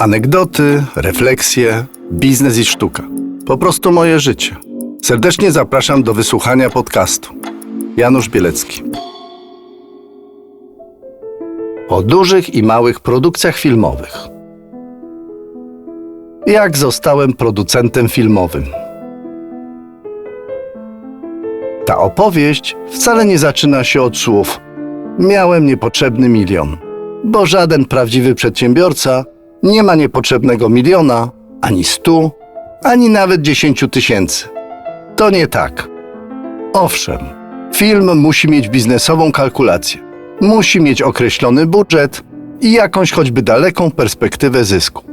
Anegdoty, refleksje, biznes i sztuka. Po prostu moje życie. Serdecznie zapraszam do wysłuchania podcastu. Janusz Bielecki. O dużych i małych produkcjach filmowych. Jak zostałem producentem filmowym? Ta opowieść wcale nie zaczyna się od słów Miałem niepotrzebny milion, bo żaden prawdziwy przedsiębiorca nie ma niepotrzebnego miliona, ani stu, ani nawet dziesięciu tysięcy. To nie tak. Owszem, film musi mieć biznesową kalkulację, musi mieć określony budżet i jakąś choćby daleką perspektywę zysku.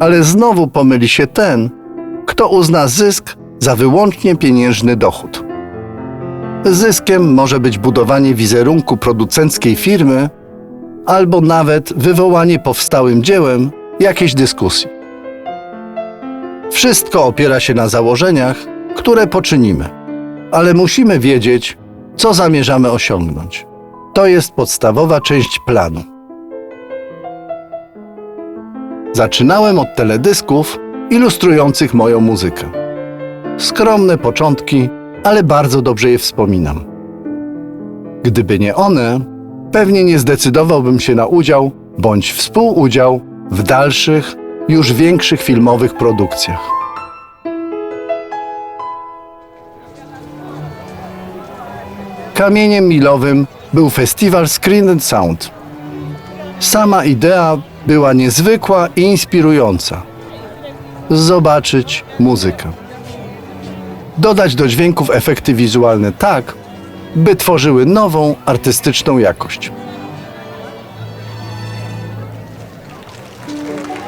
Ale znowu pomyli się ten, kto uzna zysk za wyłącznie pieniężny dochód. Zyskiem może być budowanie wizerunku producenckiej firmy albo nawet wywołanie powstałym dziełem jakiejś dyskusji. Wszystko opiera się na założeniach, które poczynimy, ale musimy wiedzieć, co zamierzamy osiągnąć. To jest podstawowa część planu. Zaczynałem od teledysków ilustrujących moją muzykę. Skromne początki, ale bardzo dobrze je wspominam. Gdyby nie one, pewnie nie zdecydowałbym się na udział bądź współudział w dalszych, już większych filmowych produkcjach. Kamieniem milowym był festiwal Screen and Sound. Sama idea była niezwykła i inspirująca. Zobaczyć muzykę. Dodać do dźwięków efekty wizualne tak, by tworzyły nową, artystyczną jakość.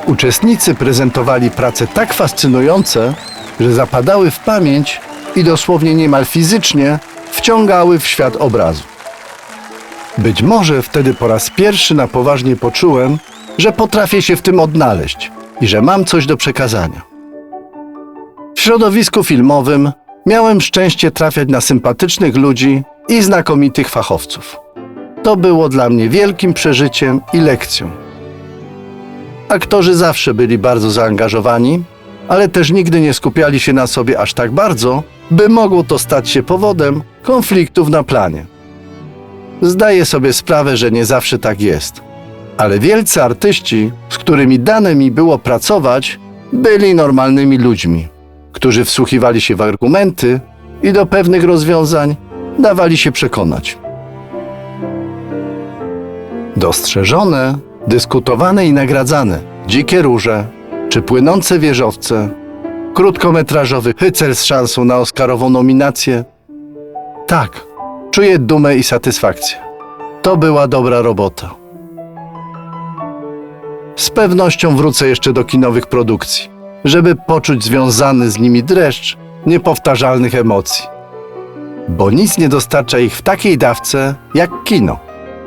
Uczestnicy prezentowali prace tak fascynujące, że zapadały w pamięć i dosłownie niemal fizycznie wciągały w świat obrazu. Być może wtedy po raz pierwszy na poważnie poczułem, że potrafię się w tym odnaleźć i że mam coś do przekazania. W środowisku filmowym miałem szczęście trafiać na sympatycznych ludzi i znakomitych fachowców. To było dla mnie wielkim przeżyciem i lekcją. Aktorzy zawsze byli bardzo zaangażowani, ale też nigdy nie skupiali się na sobie aż tak bardzo, by mogło to stać się powodem konfliktów na planie. Zdaję sobie sprawę, że nie zawsze tak jest, ale wielcy artyści, z którymi dane mi było pracować, byli normalnymi ludźmi, którzy wsłuchiwali się w argumenty i do pewnych rozwiązań dawali się przekonać. Dostrzeżone, dyskutowane i nagradzane dzikie róże czy płynące wieżowce, krótkometrażowy hycel z szansą na Oscarową nominację. Tak, czuję dumę i satysfakcję. To była dobra robota. Z pewnością wrócę jeszcze do kinowych produkcji, żeby poczuć związany z nimi dreszcz niepowtarzalnych emocji. Bo nic nie dostarcza ich w takiej dawce jak kino.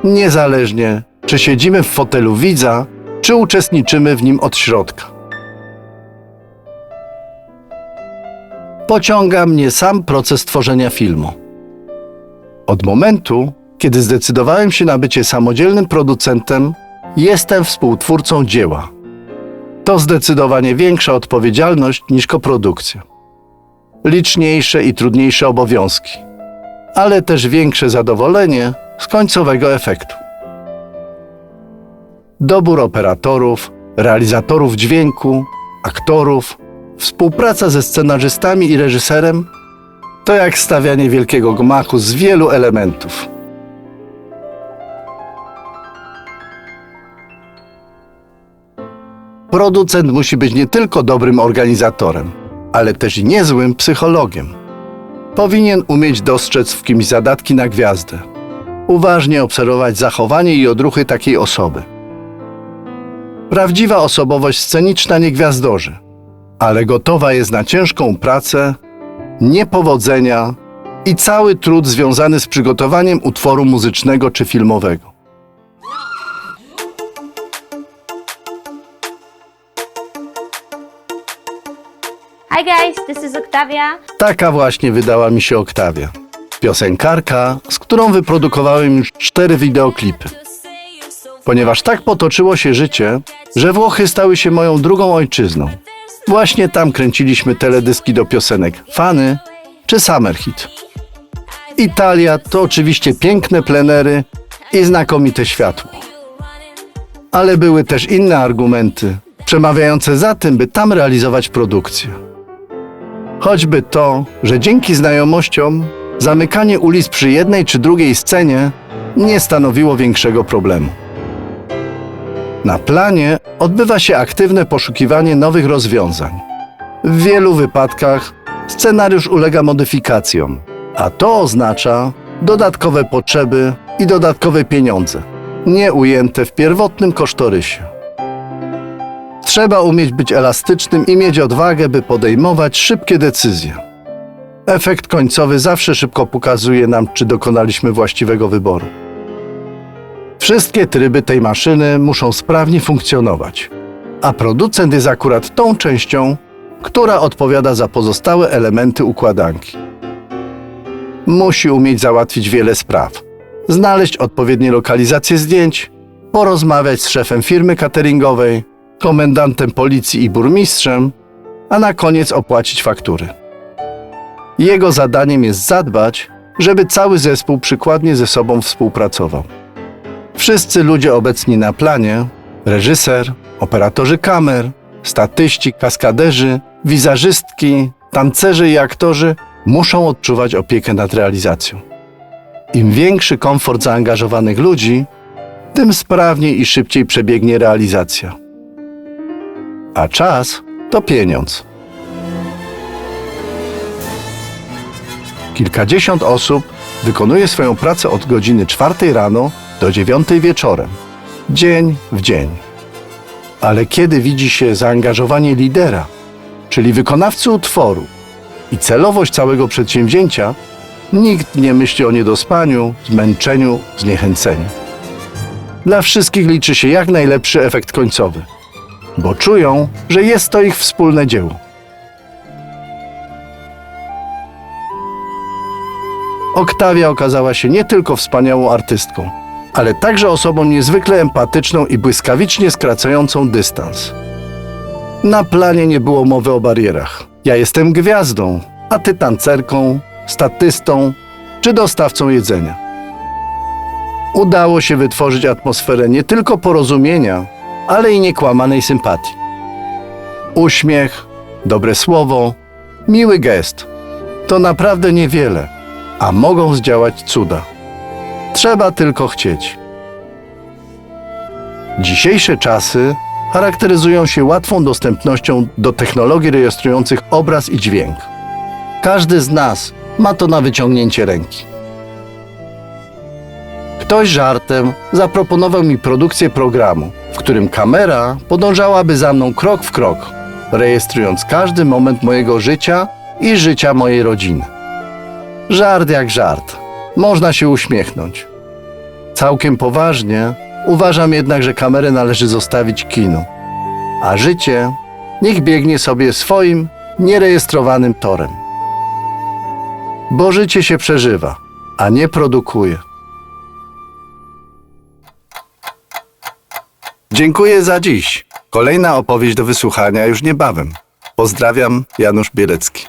Niezależnie, czy siedzimy w fotelu widza, czy uczestniczymy w nim od środka. Pociąga mnie sam proces tworzenia filmu. Od momentu, kiedy zdecydowałem się na bycie samodzielnym producentem, jestem współtwórcą dzieła. To zdecydowanie większa odpowiedzialność niż koprodukcja. Liczniejsze i trudniejsze obowiązki, ale też większe zadowolenie z końcowego efektu. Dobór operatorów, realizatorów dźwięku, aktorów, współpraca ze scenarzystami i reżyserem to jak stawianie wielkiego gmachu z wielu elementów. Producent musi być nie tylko dobrym organizatorem, ale też niezłym psychologiem. Powinien umieć dostrzec w kimś zadatki na gwiazdę, uważnie obserwować zachowanie i odruchy takiej osoby. Prawdziwa osobowość sceniczna nie gwiazdorzy, ale gotowa jest na ciężką pracę, niepowodzenia i cały trud związany z przygotowaniem utworu muzycznego czy filmowego. Hi guys, this is Octavia. Taka właśnie wydała mi się Oktawia. Piosenkarka, z którą wyprodukowałem już cztery wideoklipy. ponieważ tak potoczyło się życie, że Włochy stały się moją drugą ojczyzną. Właśnie tam kręciliśmy teledyski do piosenek Fany czy Summer Hit. Italia to oczywiście piękne plenery i znakomite światło. Ale były też inne argumenty, przemawiające za tym, by tam realizować produkcję. Choćby to, że dzięki znajomościom zamykanie ulic przy jednej czy drugiej scenie nie stanowiło większego problemu. Na planie odbywa się aktywne poszukiwanie nowych rozwiązań. W wielu wypadkach scenariusz ulega modyfikacjom, a to oznacza dodatkowe potrzeby i dodatkowe pieniądze, nie ujęte w pierwotnym kosztorysie. Trzeba umieć być elastycznym i mieć odwagę, by podejmować szybkie decyzje. Efekt końcowy zawsze szybko pokazuje nam, czy dokonaliśmy właściwego wyboru. Wszystkie tryby tej maszyny muszą sprawnie funkcjonować, a producent jest akurat tą częścią, która odpowiada za pozostałe elementy układanki. Musi umieć załatwić wiele spraw, znaleźć odpowiednie lokalizacje zdjęć, porozmawiać z szefem firmy cateringowej, komendantem policji i burmistrzem, a na koniec opłacić faktury. Jego zadaniem jest zadbać, żeby cały zespół przykładnie ze sobą współpracował. Wszyscy ludzie obecni na planie reżyser, operatorzy kamer, statyści, kaskaderzy, wizerzystki, tancerze i aktorzy muszą odczuwać opiekę nad realizacją. Im większy komfort zaangażowanych ludzi, tym sprawniej i szybciej przebiegnie realizacja. A czas to pieniądz. Kilkadziesiąt osób wykonuje swoją pracę od godziny czwartej rano do dziewiątej wieczorem, dzień w dzień. Ale kiedy widzi się zaangażowanie lidera, czyli wykonawcy utworu i celowość całego przedsięwzięcia, nikt nie myśli o niedospaniu, zmęczeniu, zniechęceniu. Dla wszystkich liczy się jak najlepszy efekt końcowy, bo czują, że jest to ich wspólne dzieło. Oktawia okazała się nie tylko wspaniałą artystką, ale także osobą niezwykle empatyczną i błyskawicznie skracającą dystans. Na planie nie było mowy o barierach. Ja jestem gwiazdą, a ty tancerką, statystą czy dostawcą jedzenia. Udało się wytworzyć atmosferę nie tylko porozumienia, ale i niekłamanej sympatii. Uśmiech, dobre słowo, miły gest to naprawdę niewiele, a mogą zdziałać cuda. Trzeba tylko chcieć. Dzisiejsze czasy charakteryzują się łatwą dostępnością do technologii rejestrujących obraz i dźwięk. Każdy z nas ma to na wyciągnięcie ręki. Ktoś żartem zaproponował mi produkcję programu, w którym kamera podążałaby za mną krok w krok, rejestrując każdy moment mojego życia i życia mojej rodziny. Żart jak żart. Można się uśmiechnąć. Całkiem poważnie uważam jednak, że kamerę należy zostawić kinu, a życie niech biegnie sobie swoim nierejestrowanym torem. Bo życie się przeżywa, a nie produkuje. Dziękuję za dziś. Kolejna opowieść do wysłuchania już niebawem. Pozdrawiam, Janusz Bielecki.